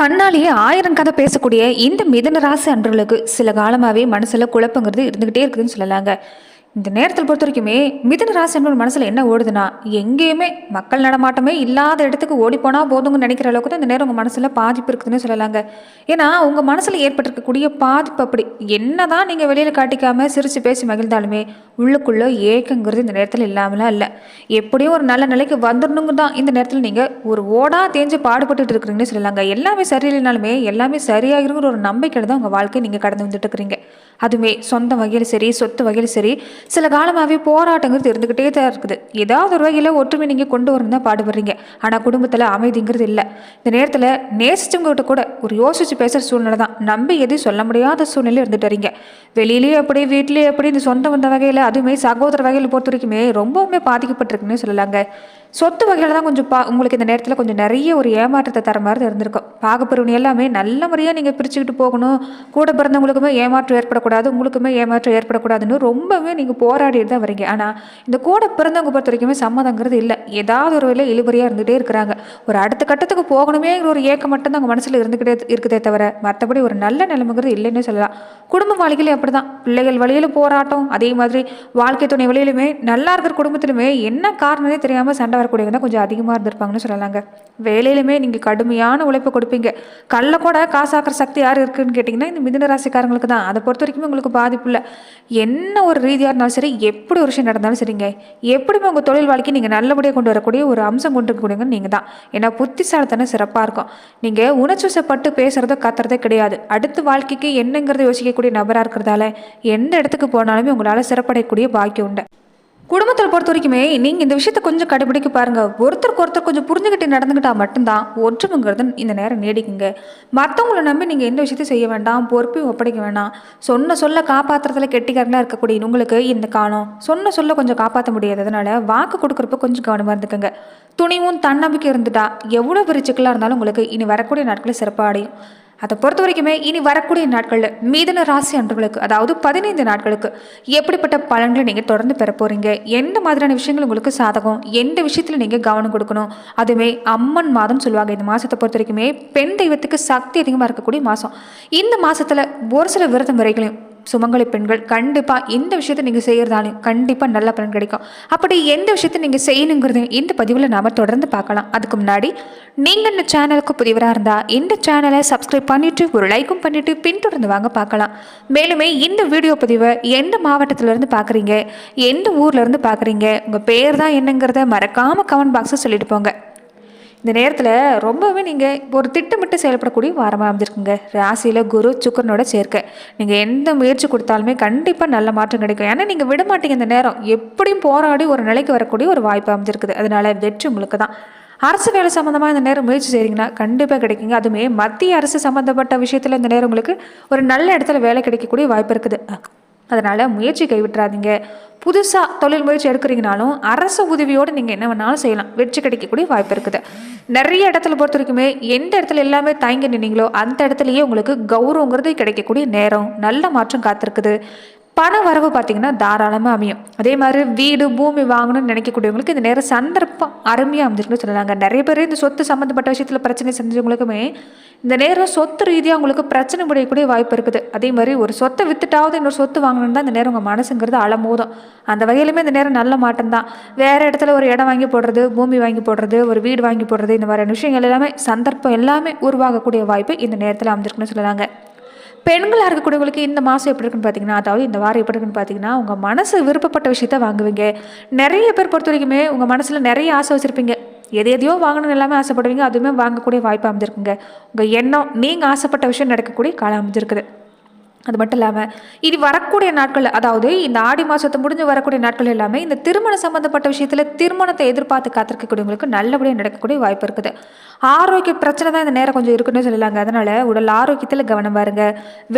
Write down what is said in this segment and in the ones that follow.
கண்ணாலேயே ஆயிரம் கதை பேசக்கூடிய இந்த மிதன ராசி அன்றர்களுக்கு சில காலமாகவே மனசில் குழப்பங்கிறது இருந்துக்கிட்டே இருக்குதுன்னு சொல்லலாங்க. இந்த நேரத்தில் பொறுத்த வரைக்குமே மிதன ராசி என்பவர் மனசில் என்ன ஓடுதுன்னா எங்கேயுமே மக்கள் நடமாட்டமே இல்லாத இடத்துக்கு ஓடி போனால் போதுங்கன்னு நினைக்கிற அளவுக்கு தான் இந்த நேரம் உங்கள் மனசில் பாதிப்பு இருக்குதுன்னு சொல்லலாங்க. ஏன்னா உங்கள் மனசில் ஏற்பட்டிருக்கக்கூடிய பாதிப்பு அப்படி. என்ன தான் நீங்கள் வெளியில் காட்டிக்காமல் சிரித்து பேசி மகிழ்ந்தாலுமே உள்ளுக்குள்ளே ஏக்கங்கிறது இந்த நேரத்தில் இல்லாமலாம் இல்லை. எப்படியும் ஒரு நல்ல நிலைக்கு வந்துடணுங்க தான் இந்த நேரத்தில் நீங்கள் ஒரு ஓடா தேஞ்சு பாடுபட்டு இருக்கிறீங்கன்னு சொல்லலாங்க. எல்லாமே சரியில்லைனாலுமே எல்லாமே சரியாகிருங்கிற ஒரு நம்பிக்கையில் தான் உங்கள் வாழ்க்கை நீங்கள் கடந்து வந்துட்டு இருக்கிறீங்க. அதுவுமே சொந்த வகையில் சரி சொத்து வகையில் சரி சில காலமாகவே போராட்டங்கிறது இருந்துக்கிட்டே தான் இருக்குது. ஏதாவது ஒரு வகையில் ஒற்றுமை நீங்கள் கொண்டு வரணும் தான் பாடுபடுறீங்க. ஆனால் குடும்பத்தில் அமைதிங்கிறது இல்லை. இந்த நேரத்தில் நேசிச்சவங்ககிட்ட கூட ஒரு யோசிச்சு பேசுகிற சூழ்நிலை தான். நம்பி எதுவும் சொல்ல முடியாத சூழ்நிலை இருந்துட்டு வரீங்க. வெளியிலேயே எப்படி வீட்லேயே எப்படி இந்த சொந்த வந்த வகையில் அதுவுமே சகோதர வகையில் பொறுத்த வரைக்குமே ரொம்பவுமே பாதிக்கப்பட்டிருக்குன்னு சொல்லலாங்க. சொத்து வகையில் தான் கொஞ்சம் பா உங்களுக்கு இந்த நேரத்தில் கொஞ்சம் நிறைய ஒரு ஏமாற்றத்தை தர மாதிரி தான் இருந்திருக்கும். பாகப்பிரிவினை எல்லாமே நல்ல முறையாக நீங்கள் பிரிச்சுக்கிட்டு போகணும். கூட பிறந்தவங்களுக்குமே ஏமாற்றம் ஏற்படக்கூடாது உங்களுக்குமே ஏமாற்றம் ஏற்படக்கூடாதுன்னு ரொம்பவே நீங்கள் போராடிட்டு தான் வரீங்க. ஆனால் இந்த கூட பிறந்தவங்க பொறுத்த வரைக்குமே சம்மதங்கிறது இல்லை. ஏதாவது ஒரு வகையில் இழுபறியாக இருந்துகிட்டே இருக்கிறாங்க. ஒரு அடுத்த கட்டத்துக்கு போகணுமேங்கிற ஒரு ஏக்கம் மட்டும்தான் அவங்க மனசில் இருந்துக்கிட்டே இருக்குதே தவிர மற்றபடி ஒரு நல்ல நிலைமைங்கிறது இல்லைன்னு சொல்லலாம். குடும்ப வாழ்க்கையிலே அப்படி தான் பிள்ளைகள் வழியிலும் போராட்டம் அதே மாதிரி வாழ்க்கை துணை வழியிலுமே நல்லா இருக்கிற குடும்பத்திலுமே என்ன காரணமே தெரியாமல் சண்டை வரக்கூடியவங்க தான் கொஞ்சம் அதிகமாக இருந்திருப்பாங்கன்னு சொல்லலாங்க. வேலையிலுமே நீங்கள் கடுமையான உழைப்பு கொடுப்பீங்க. கல்ல கூட காசாக்குற சக்தி யார் இருக்குன்னு கேட்டிங்கன்னா இந்த மிதுன ராசிக்காரங்களுக்கு தான். அதை பொறுத்த வரைக்கும் உங்களுக்கு பாதிப்பு இல்லை. என்ன ஒரு ரீதியாக இருந்தாலும் சரி எப்படி ஒரு விஷயம் நடந்தாலும் சரிங்க. எப்படிமே உங்கள் தொழில் வாழ்க்கை நீங்கள் நல்லபடியாக கொண்டு வரக்கூடிய ஒரு அம்சம் கொண்டு இருக்கக்கூடியவங்க நீங்கள் தான். ஏன்னா புத்திசாலித்தனம் சிறப்பாக இருக்கும். நீங்கள் உணர்ச்சிவசப்பட்டு பேசுகிறதோ கத்துறதே கிடையாது. அடுத்த வாழ்க்கைக்கு என்னங்கிறத யோசிக்கக்கூடிய நபராக இருக்கிறதால எந்த இடத்துக்கு போனாலுமே உங்களால் சிறப்படையக்கூடிய பாக்கியம் உண்டு. குடும்பத்தில் பொறுத்த வரைக்குமே நீங்கள் இந்த விஷயத்த கொஞ்சம் கடைபிடிக்க பாருங்கள் ஒருத்தருக்கு ஒருத்தர் கொஞ்சம் புரிஞ்சுக்கிட்டு நடந்துக்கிட்டால் மட்டும்தான் ஒற்றுமைங்கிறது இந்த நேரம் நீடிக்குங்க. மற்றவங்கள நம்பி நீங்கள் எந்த விஷயத்தையும் செய்ய வேண்டாம் பொறுப்பையும் ஒப்படைக்க வேண்டாம் சொன்ன சொல்ல காப்பாற்றுறதுல கெட்டிக்காரங்களாக இருக்கக்கூடிய உங்களுக்கு இந்த காலம். சொன்ன சொல்ல கொஞ்சம் காப்பாற்ற முடியாததுனால வாக்கு கொடுக்குறப்ப கொஞ்சம் கவனமாக இருந்துக்கோங்க. துணிவும் தன்னம்பிக்கை இருந்துட்டா எவ்வளோ பெரிய சிக்கலாக இருந்தாலும் உங்களுக்கு இனி வரக்கூடிய நாட்களில் சிறப்பாக அடையும் அதை பொறுத்த வரைக்குமே இனி வரக்கூடிய நாட்களில் மீதன ராசி அன்றுகளுக்கு அதாவது பதினைந்து நாட்களுக்கு எப்படிப்பட்ட பலன்களை நீங்கள் தொடர்ந்து பெற போகிறீங்க எந்த மாதிரியான விஷயங்கள் உங்களுக்கு சாதகம்? எந்த விஷயத்தில் நீங்கள் கவனம் கொடுக்கணும்? அதுவே அம்மன் மாதம் சொல்லுவாங்க. இந்த மாதத்தை பொறுத்த வரைக்குமே பெண் தெய்வத்துக்கு சக்தி அதிகமாக இருக்கக்கூடிய மாதம் இந்த மாதத்தில் ஒரு சில விரதம் முறைகளையும் சுமங்கலி பெண்கள் கண்டிப்பாக இந்த விஷயத்தை நீங்கள் செய்கிறதாலையும் கண்டிப்பாக நல்ல பலன் கிடைக்கும். அப்படி எந்த விஷயத்தை நீங்கள் செய்யணுங்கிறது இந்த பதிவில் நாம் தொடர்ந்து பார்க்கலாம். அதுக்கு முன்னாடி நீங்கள் இந்த சேனலுக்கு புதிவராக இருந்தால் இந்த சேனலை சப்ஸ்கிரைப் பண்ணிவிட்டு ஒரு லைக்கும் பண்ணிவிட்டு பின்தொடர்ந்து வாங்க பார்க்கலாம். மேலுமே இந்த வீடியோ பதிவை எந்த மாவட்டத்திலேருந்து பார்க்குறீங்க எந்த ஊர்லேருந்து பார்க்குறீங்க உங்கள் பேர் தான் என்னங்கிறத மறக்காமல் கமெண்ட் பாக்ஸில் சொல்லிட்டு போங்க. இந்த நேரத்தில் ரொம்பவே நீங்கள் ஒரு திட்டமிட்டு செயல்படக்கூடிய வாரமாக அமைஞ்சிருக்குங்க. ராசியில் குரு சுக்கரனோட சேர்க்கை. நீங்கள் எந்த முயற்சி கொடுத்தாலுமே கண்டிப்பாக நல்ல மாற்றம் கிடைக்கும். ஏன்னா நீங்கள் விட மாட்டீங்க இந்த நேரம். எப்படியும் போராடி ஒரு நிலைக்கு வரக்கூடிய ஒரு வாய்ப்பு அமைஞ்சிருக்குது. அதனால வெற்றி உங்களுக்கு தான். அரசு வேலை சம்மந்தமாக இந்த நேரம் முயற்சி செய்கிறீங்கன்னா கண்டிப்பாக கிடைக்குங்க. அதுவுமே மத்திய அரசு சம்மந்தப்பட்ட விஷயத்தில் இந்த நேரம் உங்களுக்கு ஒரு நல்ல இடத்துல வேலை கிடைக்கக்கூடிய வாய்ப்பு இருக்குது. அதனால் முயற்சி கைவிட்டுறாதீங்க. புதுசாக தொழில் முயற்சி எடுக்கிறீங்கனாலும் அரசு உதவியோடு நீங்கள் என்ன வேணாலும் செய்யலாம். வெற்றி கிடைக்கக்கூடிய வாய்ப்பு இருக்குது. நிறைய இடத்துல பொறுத்த வரைக்குமே எந்த இடத்துல எல்லாமே தயங்கி நின்னீங்களோ அந்த இடத்துலையே உங்களுக்கு கௌரவங்கிறது கிடைக்கக்கூடிய நேரம். நல்ல மாற்றம் காத்திருக்குது. பண வரவு பார்த்தீங்கன்னா தாராளமாக அமையும். அதே மாதிரி வீடு பூமி வாங்கணும்னு நினைக்கக்கூடியவங்களுக்கு இந்த நேரம் சந்தர்ப்பம் அருமையாக அமைஞ்சிருக்குன்னு சொல்லலாங்க. நிறைய பேர் இந்த சொத்து சம்மந்தப்பட்ட விஷயத்தில் பிரச்சனை செஞ்சவங்களுக்குமே இந்த நேரம் சொத்து ரீதியாக உங்களுக்கு பிரச்சனை முடியக்கூடிய வாய்ப்பு இருக்குது. அதே மாதிரி ஒரு சொத்தை வித்துட்டாவது இன்னொரு சொத்து வாங்கணும்னு தான் இந்த நேரம் உங்கள் மனசுங்கிறது அலமோதும். அந்த வகையிலுமே இந்த நேரம் நல்ல மாட்டம் தான். வேறு இடத்துல ஒரு இடம் வாங்கி போடுறது பூமி வாங்கி போடுறது ஒரு வீடு வாங்கி போடுறது இந்த மாதிரியான விஷயங்கள் எல்லாமே சந்தர்ப்பம் எல்லாமே உருவாகக்கூடிய வாய்ப்பு இந்த நேரத்தில் அமைஞ்சிருக்குன்னு சொல்லலாங்க. பெண்களாக இருக்கக்கூடியவங்களுக்கு இந்த மாதம் எப்படி இருக்குன்னு பார்த்தீங்கன்னா அதாவது இந்த வாரம் எப்படி இருக்குன்னு பார்த்தீங்கன்னா உங்கள் மனசு விருப்பப்பட்ட விஷயத்த வாங்குவீங்க. நிறைய பேர் பொறுத்த வரைக்குமே உங்கள் மனசில் நிறைய ஆசை வச்சுருப்பீங்க. எது எதையோ வாங்கணும்னு எல்லாமே ஆசைப்படுவீங்க அதுவுமே வாங்கக்கூடிய வாய்ப்பு அமைஞ்சிருக்குங்க. உங்கள் எண்ணம் நீங்கள் ஆசைப்பட்ட விஷயம் நடக்கக்கூடிய காலம் அமைஞ்சிருக்குது. அது மட்டும் இல்லாமல் இனி வரக்கூடிய நாட்கள் அதாவது இந்த ஆடி மாதத்தை முடிஞ்சு வரக்கூடிய நாட்கள் எல்லாமே இந்த திருமணம் சம்மந்தப்பட்ட விஷயத்தில் திருமணத்தை எதிர்பார்த்து காத்திருக்கக்கூடியவங்களுக்கு நல்லபடியாக நடக்கக்கூடிய வாய்ப்பு இருக்குது. ஆரோக்கிய பிரச்சனை தான் இந்த நேரம் கொஞ்சம் இருக்குன்னு சொல்லலாங்க. அதனால் உடல் ஆரோக்கியத்தில் கவனம் பாருங்க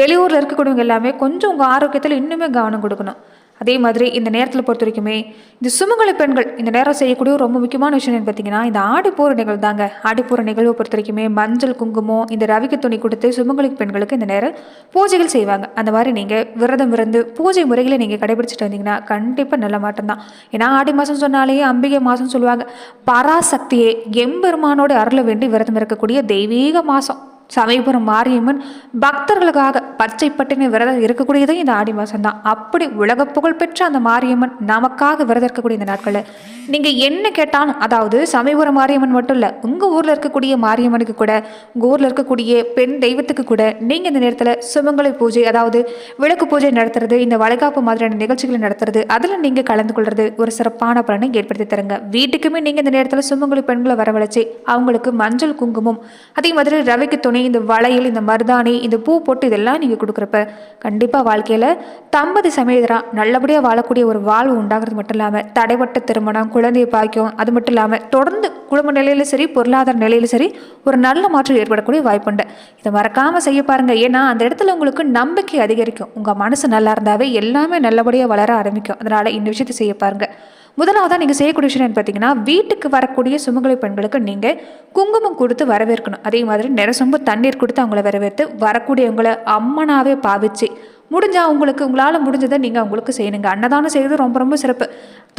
வெளியூரில் இருக்கக்கூடியவங்க எல்லாமே கொஞ்சம் உங்கள் ஆரோக்கியத்தில் இன்னுமே கவனம் கொடுக்கணும். அதே மாதிரி இந்த நேரத்தில் பொறுத்த வரைக்குமே இந்த சுமங்கலி பெண்கள் இந்த நேரம் செய்யக்கூடிய ரொம்ப முக்கியமான விஷயம் என்ன பார்த்தீங்கன்னா இந்த ஆடிப்பூர நிகழ்வு தாங்க ஆடிப்பூர நிகழ்வு பொறுத்த வரைக்குமே மஞ்சள் குங்குமம் இந்த ரவிக்கு துணி கொடுத்து சுமங்கலி பெண்களுக்கு இந்த நேரம் பூஜைகள் செய்வாங்க. அந்த மாதிரி நீங்கள் விரதம் இருந்து பூஜை முறைகளை நீங்கள் கடைபிடிச்சிட்டு வந்தீங்கன்னா கண்டிப்பாக நல்ல மாற்றம் தான். ஏன்னா ஆடி மாதம் சொன்னாலே அம்பிகை மாதம் சொல்லுவாங்க. பராசக்தியே எம்பெருமானோட அருளை வேண்டி விரதம் இருக்கக்கூடிய தெய்வீக மாதம் சமயபுரம் மாரியம்மன் பக்தர்களுக்காக பச்சை பட்டினி விரதம் இருக்கக்கூடியது இந்த ஆடி மாதம் தான் அப்படி உலக புகழ் பெற்ற அந்த மாரியம்மன் நமக்காக விரதம் இருக்கக்கூடிய இந்த நாட்களில் நீங்கள் என்ன கேட்டாலும் அதாவது சமயபுரம் மாரியம்மன் மட்டும் இல்லை உங்கள் ஊரில் இருக்கக்கூடிய மாரியம்மனுக்கு கூட உங்கள் ஊரில் இருக்கக்கூடிய பெண் தெய்வத்துக்கு கூட நீங்கள் இந்த நேரத்தில் சுமங்கலை பூஜை அதாவது விளக்கு பூஜை நடத்துறது இந்த வளைகாப்பு மாதிரியான நிகழ்ச்சிகளை நடத்துறது அதில் நீங்கள் கலந்து கொள்வது ஒரு சிறப்பான பலனை ஏற்படுத்தி தருங்க. வீட்டுக்குமே நீங்கள் இந்த நேரத்தில் சுமங்கலி பெண்களை வரவழைச்சி அவங்களுக்கு மஞ்சள் குங்குமம் அதே மாதிரி ரவிக்கு துணை இந்த வளையல் இந்த மருதாணி இந்த பூ போட்டு இதெல்லாம் நீங்கள் கொடுக்குறப்ப கண்டிப்பாக வாழ்க்கையில் தம்பதி சமேதராக நல்லபடியாக வாழக்கூடிய ஒரு வாழ்வு உண்டாகிறது மட்டும் இல்லாமல் தடைப்பட்ட திருமணம் குழந்தை பாய்க்கும் அது மட்டும் இல்லாமல் தொடர்ந்து குடும்ப நிலையிலும் சரி பொருளாதார நிலையிலும் சரி ஒரு நல்ல மாற்றம் ஏற்படக்கூடிய வாய்ப்புண்டு இதை மறக்காமல் செய்ய பாருங்கள் ஏன்னா அந்த இடத்துல உங்களுக்கு நம்பிக்கை அதிகரிக்கும். உங்கள் மனசு நல்லா இருந்தாவே எல்லாமே நல்லபடியாக வளர ஆரம்பிக்கும். அதனால் இந்த விஷயத்தை செய்ய பாருங்கள் முதலாவதாக நீங்கள் செய்யக்கூடிய விஷயம் பார்த்தீங்கன்னா வீட்டுக்கு வரக்கூடிய சுமங்கலி பெண்களுக்கு நீங்கள் குங்குமம் கொடுத்து வரவேற்கணும். அதே மாதிரி நிறசொம்பு தண்ணீர் கொடுத்து அவங்கள வரவேற்று வரக்கூடியவங்களை அம்மனாவே பாவிச்சு முடிஞ்சா உங்களுக்கு உங்களால் முடிஞ்சதை நீங்கள் அவங்களுக்கு செய்யணுங்க. அன்னதானம் செய்கிறது ரொம்ப ரொம்ப சிறப்பு.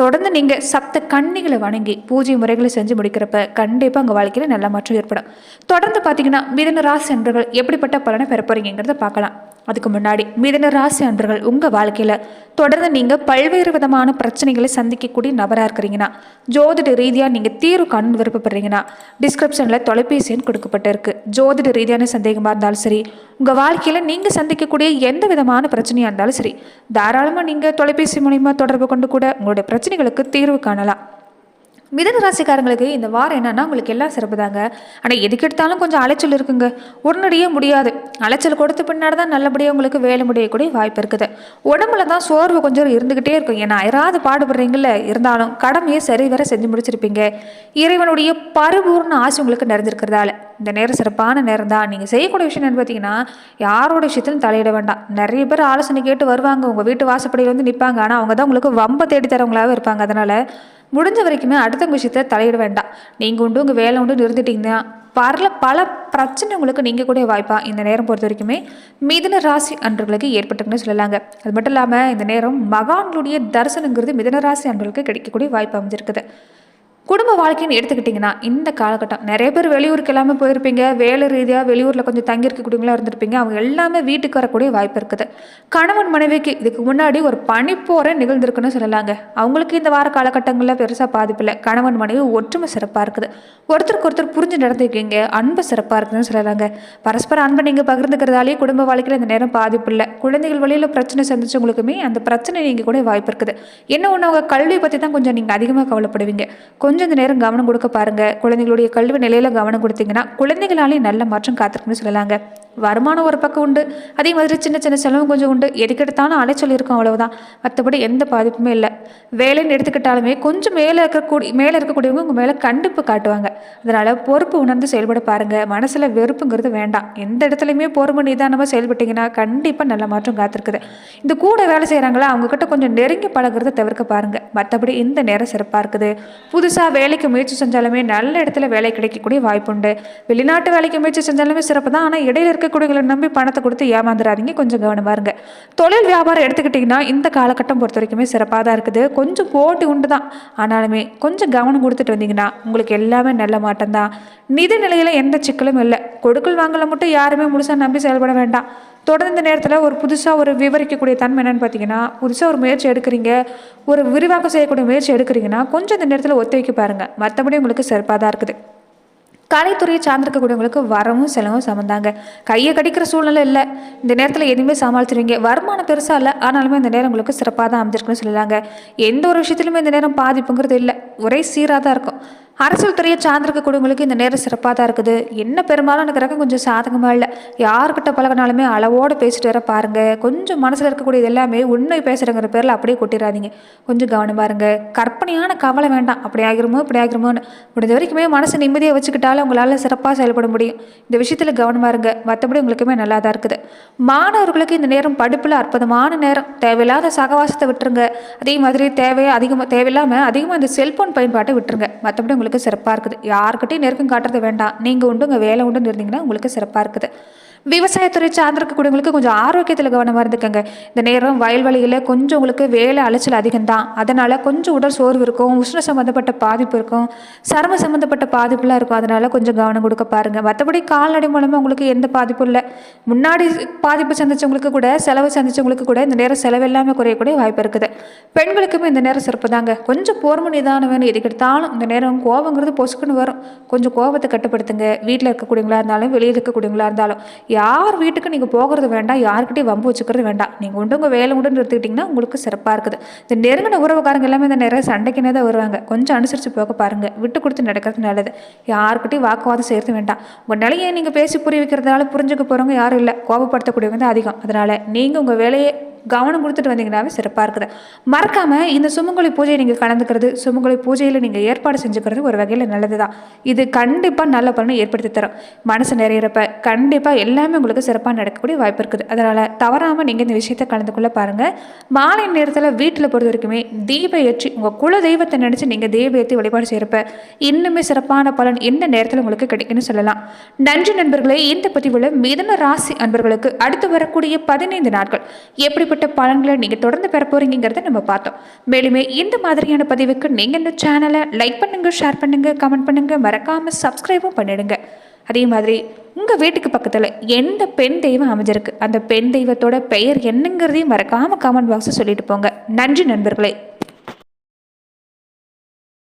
தொடர்ந்து நீங்கள் சப்த கன்னிகளை வணங்கி பூஜை முறைகளை செஞ்சு முடிக்கிறப்ப கண்டிப்பாக உங்கள் வாழ்க்கையில் நல்ல மாற்றம் ஏற்படும். தொடர்ந்து பார்த்தீங்கன்னா மிதன ராசி அன்பர்கள் எப்படிப்பட்ட பலனை பெற போகிறீங்கிறத பார்க்கலாம் அதுக்கு முன்னாடி மிதன ராசி அன்பர்கள் உங்கள் வாழ்க்கையில் தொடர்ந்து நீங்கள் பல்வேறு விதமான பிரச்சனைகளை சந்திக்கக்கூடிய நபராக இருக்கிறீங்கன்னா ஜோதிட ரீதியாக நீங்கள் தீர்வு காணும் விருப்பப்படுறீங்கன்னா டிஸ்கிரிப்ஷனில் தொலைபேசி எண் கொடுக்கப்பட்டிருக்கு ஜோதிட ரீதியான சந்தேகமாக இருந்தாலும் சரி உங்கள் வாழ்க்கையில் நீங்கள் சந்திக்கக்கூடிய எந்த விதமான பிரச்சனையாக இருந்தாலும் சரி தாராளமாக நீங்கள் தொலைபேசி மூலிமா தொடர்பு கொண்டு கூட உங்களுடைய பிரச்சனைகளுக்கு தீர்வு காணலாம். மிதன ராசிக்காரங்களுக்கு இந்த வாரம் என்னன்னா உங்களுக்கு எல்லாம் சிறப்பு தாங்க. ஆனால் எதுக்கு எடுத்தாலும் கொஞ்சம் அலைச்சல் இருக்குங்க. உடனடியே முடியாது. அலைச்சல் கொடுத்த பின்னாடி தான் நல்லபடியாக உங்களுக்கு வேலை முடியக்கூடிய வாய்ப்பு இருக்குது. உடம்புல தான் சோர்வு கொஞ்சம் இருந்துக்கிட்டே இருக்கும். ஏன்னா யாராவது பாடுபடுறீங்கள இருந்தாலும் கடமையை சரி வர செஞ்சு முடிச்சிருப்பீங்க. இறைவனுடைய பரிபூர்ண ஆசை உங்களுக்கு நிறைஞ்சிருக்கிறதால. இந்த நேரம் சிறப்பான நேரம் தான் நீங்கள் செய்யக்கூடிய விஷயம் என்ன பார்த்தீங்கன்னா யாரோட விஷயத்திலும் தலையிட வேண்டாம். நிறைய பேர் ஆலோசனை கேட்டு வருவாங்க. உங்கள் வீட்டு வாசப்படியில் வந்து நிற்பாங்க ஆனால் அவங்க தான் உங்களுக்கு வம்ப தேடி தரவங்களாகவே இருப்பாங்க. அதனால் முடிஞ்ச வரைக்குமே அடுத்தவங்க விஷயத்த தலையிட வேண்டாம். நீங்கள் உண்டு உங்கள் வேலை உண்டு நிறுத்திட்டீங்கன்னா பல பல பிரச்சனை உங்களுக்கு நீங்கள் கூட வாய்ப்பாக இந்த நேரம் பொறுத்த வரைக்குமே மிதன ராசி அன்பர்களுக்கு ஏற்பட்டுக்குன்னு சொல்லலாங்க. அது மட்டும் இல்லாமல் இந்த நேரம் மகான்களுடைய தரிசனங்கிறது மிதன ராசி அன்பர்களுக்கு கிடைக்கக்கூடிய வாய்ப்பு அமைஞ்சிருக்குது. குடும்ப வாழ்க்கைன்னு எடுத்துக்கிட்டிங்கன்னா இந்த காலகட்டம். நிறைய பேர் வெளியூருக்கு எல்லாமே போயிருப்பீங்க. வேலை ரீதியாக வெளியூரில் கொஞ்சம் தங்கியிருக்கக்கூடியவங்களா இருந்திருப்பீங்க. அவங்க எல்லாமே வீட்டுக்கு வரக்கூடிய வாய்ப்பு இருக்குது. கணவன் மனைவிக்கு இதுக்கு முன்னாடி ஒரு பனிப்போரை நிகழ்ந்திருக்குன்னு சொல்லலாங்க. அவங்களுக்கு இந்த வார காலகட்டங்களில் பெருசாக பாதிப்பில்லை கணவன் மனைவி ஒற்றுமை சிறப்பாக இருக்குது. ஒருத்தருக்கு ஒருத்தர் புரிஞ்சு நடந்துருக்கீங்க அன்பு சிறப்பாக இருக்குதுன்னு சொல்லலாங்க. பரஸ்பர அன்பை நீங்கள் பகிர்ந்துக்கிறதாலே குடும்ப வாழ்க்கையில் இந்த நேரம் பாதிப்பு இல்லை. குழந்தைகள் வழியில் பிரச்சனை சந்திச்சவங்களுக்குமே அந்த பிரச்சனை நீங்கள் கூட வாய்ப்பு இருக்குது. என்ன ஒன்று அவங்க கல்வி பற்றி தான் கொஞ்சம் நீங்கள் அதிகமாக கவலைப்படுவீங்க. கொஞ்சம் கொஞ்சம் நேரம் கவனம் கொடுக்க பாருங்க. குழந்தைகளுடைய கல்வி நிலையில கவனம் கொடுத்தீங்கன்னா குழந்தைகளாலே நல்ல மாற்றம் காத்திருக்குன்னு சொல்லலாங்க. வருமானம் ஒரு பக்கம் உண்டு. அதே மாதிரி சின்ன சின்ன செலவும் கொஞ்சம் உண்டு. எதுக்கெடுத்தாலும் அலைச்சல் இருக்கும் அவ்வளவுதான். மற்றபடி எந்த பாதிப்புமே இல்லை. வேலைன்னு எடுத்துக்கிட்டாலுமே கொஞ்சம் மேலே இருக்கக்கூடிய மேலே இருக்கக்கூடியவங்க உங்கள் மேலே கண்டிப்பு காட்டுவாங்க. அதனால் பொறுப்பு உணர்ந்து செயல்பட பாருங்கள் மனசில் வெறுப்புங்கிறது வேண்டாம். எந்த இடத்துலையுமே பொறுமை நிதானமாக செயல்பட்டீங்கன்னா கண்டிப்பாக நல்ல மாற்றம் காத்திருக்குது. இந்த கூட வேலை செய்கிறாங்களா அவங்கக்கிட்ட கொஞ்சம் நெருங்கி பழகுறத தவிர்க்க பாருங்கள் மற்றபடி இந்த நேரம் சிறப்பாக இருக்குது. புதுசாக வேலைக்கு முயற்சி செஞ்சாலுமே நல்ல இடத்துல வேலை கிடைக்கக்கூடிய வாய்ப்புண்டு. வெளிநாட்டு வேலைக்கு முயற்சி செஞ்சாலுமே சிறப்பு தான் ஆனால் இடையில இருக்க இருக்கக்கூடியவங்களை நம்பி பணத்தை கொடுத்து ஏமாந்துடாதீங்க கொஞ்சம் கவனமாக இருங்க தொழில் வியாபாரம் எடுத்துக்கிட்டிங்கன்னா இந்த காலகட்டம் பொறுத்த வரைக்குமே சிறப்பாக தான் இருக்குது. கொஞ்சம் போட்டி உண்டு தான். ஆனாலுமே கொஞ்சம் கவனம் கொடுத்துட்டு வந்தீங்கன்னா உங்களுக்கு எல்லாமே நல்ல மாட்டம் தான். நிதி நிலையில் எந்த சிக்கலும் இல்லை. கொடுக்கல் வாங்கல மட்டும் யாருமே முழுசாக நம்பி செயல்பட வேண்டாம். தொடர்ந்து இந்த நேரத்தில் ஒரு புதுசாக ஒரு விவரிக்கக்கூடிய தன்மை என்னென்னு பார்த்தீங்கன்னா புதுசாக ஒரு முயற்சி எடுக்கிறீங்க. ஒரு விரிவாக்கம் செய்யக்கூடிய முயற்சி எடுக்கிறீங்கன்னா கொஞ்சம் இந்த நேரத்தில் ஒத்துழைக்க பாருங்கள் மற்றபடி உங்களுக்கு சிறப்பாக தான் இருக்குது. கலைத்துறையை சார்ந்திருக்கக்கூடியவங்களுக்கு வரவும் செலவும் சமந்தாங்க. கையை கடிக்கிற சூழ்நிலை இல்லை. இந்த நேரத்தில் எதுவுமே சமாளிச்சிருவீங்க. வருமானம் பெருசாக இல்லை. ஆனாலுமே இந்த நேரம் உங்களுக்கு சிறப்பாக தான் அமைஞ்சிருக்குன்னு சொல்லலாங்க எந்த ஒரு விஷயத்துலையுமே இந்த நேரம் பாதிப்புங்கிறது இல்லை. ஒரே சீராக தான் இருக்கும். அரசியல் துறையை சார்ந்திருக்கக்கூடியவங்களுக்கு இந்த நேரம் சிறப்பாக தான் இருக்குது. என்ன பெரும்பாலும் எனக்கு ரகம் கொஞ்சம் சாதகமாக இல்லை. யாருக்கிட்ட பழகினாலுமே அளவோடு பேசிட்டு வர பாருங்கள் கொஞ்சம் மனசில் இருக்கக்கூடியது எல்லாமே உண்மை பேசுகிறங்கிற பேரில் அப்படியே கொட்டிடாதீங்க கொஞ்சம் கவனமாக இருங்க. கற்பனையான கவலை வேண்டாம். அப்படி ஆகிருமோ இப்படி ஆகிருமோன்னு. முடிஞ்ச வரைக்குமே மனசு நிம்மதியாக வச்சுக்கிட்டாலும் உங்களால் சிறப்பாக செயல்பட முடியும். இந்த விஷயத்தில் கவனமாக இருங்க. மற்றபடி உங்களுக்குமே நல்லா தான் இருக்குது. மாணவர்களுக்கு இந்த நேரம் படிப்பில் அற்புதமான நேரம். தேவையில்லாத சகவாசத்தை விட்டுருங்க. அதே மாதிரி தேவையாக அதிகமாக தேவையில்லாமல் அதிகமாக இந்த செல்ஃபோன் பயன்பாட்டை விட்டுருங்க. மற்றபடி உங்களுக்கு உங்களுக்கு சிறப்பாக இருக்குது. யாருக்கிட்டையும் நெருக்கம் காட்டுறது வேண்டாம். நீங்கள் உண்டு உங்கள் வேலை உண்டுன்னு இருந்தீங்கன்னா உங்களுக்கு சிறப்பாக இருக்குது. விவசாயத்துறை சார்ந்திருக்கக்கூடியவங்களுக்கு கொஞ்சம் ஆரோக்கியத்தில் கவனமாக இருந்துக்கங்க. இந்த நேரம் வயல்வெளியில் கொஞ்சம் உங்களுக்கு வேலை அலைச்சல் அதிகம்தான். அதனால் கொஞ்சம் உடல் சோர்வு இருக்கும் உஷ்ண சம்மந்தப்பட்ட பாதிப்பு இருக்கும் சரும சம்மந்தப்பட்ட பாதிப்புலாம் இருக்கும். அதனால் கொஞ்சம் கவனம் கொடுக்க பாருங்கள் மற்றபடி கால்நடை மூலமாக உங்களுக்கு எந்த பாதிப்பும் இல்லை. முன்னாடி பாதிப்பு சந்தித்தவங்களுக்கு கூட செலவு சந்திச்சவங்களுக்கு கூட இந்த நேரம் செலவு எல்லாமே குறையக்கூடிய வாய்ப்பு இருக்குது. பெண்களுக்குமே இந்த நேரம் சிறப்பு தாங்க கொஞ்சம் பொறுமை நிதானம் வேணும். எதுக்கெடுத்தாலும் இந்த நேரம் கோபங்கிறது பொசுக்குன்னு வரும். கொஞ்சம் கோபத்தை கட்டுப்படுத்துங்க. வீட்டில் இருக்கக்கூடியவங்களா இருந்தாலும் வெளியில் இருக்கக்கூடியவங்களா இருந்தாலும். யார் வீட்டுக்கு நீங்கள் போகிறது வேண்டாம் யாருக்கிட்டையும் வம்பு வச்சுக்கிறது வேண்டாம். நீங்கள் உண்டு உங்கள் வேலை உண்டுன்னு எடுத்துக்கிட்டிங்கன்னா உங்களுக்கு சிறப்பாக இருக்குது. இந்த நெருங்கின உறவுக்காரங்க எல்லாமே இந்த நேரம் சண்டைக்குனே தான் வருவாங்க. கொஞ்சம் அனுசரித்து போக பாருங்கள் விட்டு கொடுத்து நடக்கிறது நல்லது. யாருக்கிட்டையும் வாக்குவாதம் செய்கிறது வேண்டாம். உங்கள் நிலையை நீங்கள் பேசி புரிய வைக்கிறதுனால புரிஞ்சுக்க போகிறவங்க யாரும் இல்லை. கோபப்படுத்தக்கூடியவங்க தான் அதிகம். அதனால் நீங்கள் உங்கள் வேலையை கவனம் கொடுத்துட்டு வந்தீங்கன்னாவே சிறப்பாக இருக்குது. மறக்காமல் இந்த சுமங்கொழி பூஜையை நீங்கள் கலந்துக்கிறது சுமங்கொழி பூஜையில் நீங்கள் ஏற்பாடு செஞ்சுக்கிறது ஒரு வகையில் நல்லது தான் இது கண்டிப்பாக நல்ல பலனை ஏற்படுத்தி தரும். மனசு நிறையிறப்ப கண்டிப்பாக எல்லாமே உங்களுக்கு சிறப்பாக நடக்கக்கூடிய வாய்ப்பு இருக்குது. அதனால் தவறாமல் நீங்கள் இந்த விஷயத்தை கலந்து கொள்ள பாருங்கள் மாலை நேரத்தில் வீட்டில் பொறுத்த வரைக்குமே தீப ஏற்றி உங்கள் குல தெய்வத்தை நினச்சி நீங்கள் தீப ஏற்றி வழிபாடு செய்கிறப்ப இன்னுமே சிறப்பான பலன் இந்த நேரத்தில் உங்களுக்கு கிடைக்குன்னு சொல்லலாம். நன்றி நண்பர்களே இந்த பதிவில் மிதன ராசி அன்பர்களுக்கு அடுத்து வரக்கூடிய பதினைந்து நாட்கள் எப்படி எப்படிப்பட்ட பழங்களை நீங்கள் தொடர்ந்து பெற போகிறீங்கிறத நம்ம பார்த்தோம். மேலுமே இந்த மாதிரியான பதிவுக்கு நீங்கள் இந்த சேனலை லைக் பண்ணுங்கள் ஷேர் பண்ணுங்கள் கமெண்ட் பண்ணுங்கள் மறக்காமல் சப்ஸ்கிரைபும் பண்ணிடுங்க. அதே மாதிரி உங்கள் வீட்டுக்கு பக்கத்தில் எந்த பெண் தெய்வம் அமைஞ்சிருக்கு? அந்த பெண் தெய்வத்தோட பெயர் என்னங்கிறதையும் மறக்காமல் கமெண்ட் பாக்ஸை சொல்லிட்டு போங்க. நன்றி நண்பர்களே.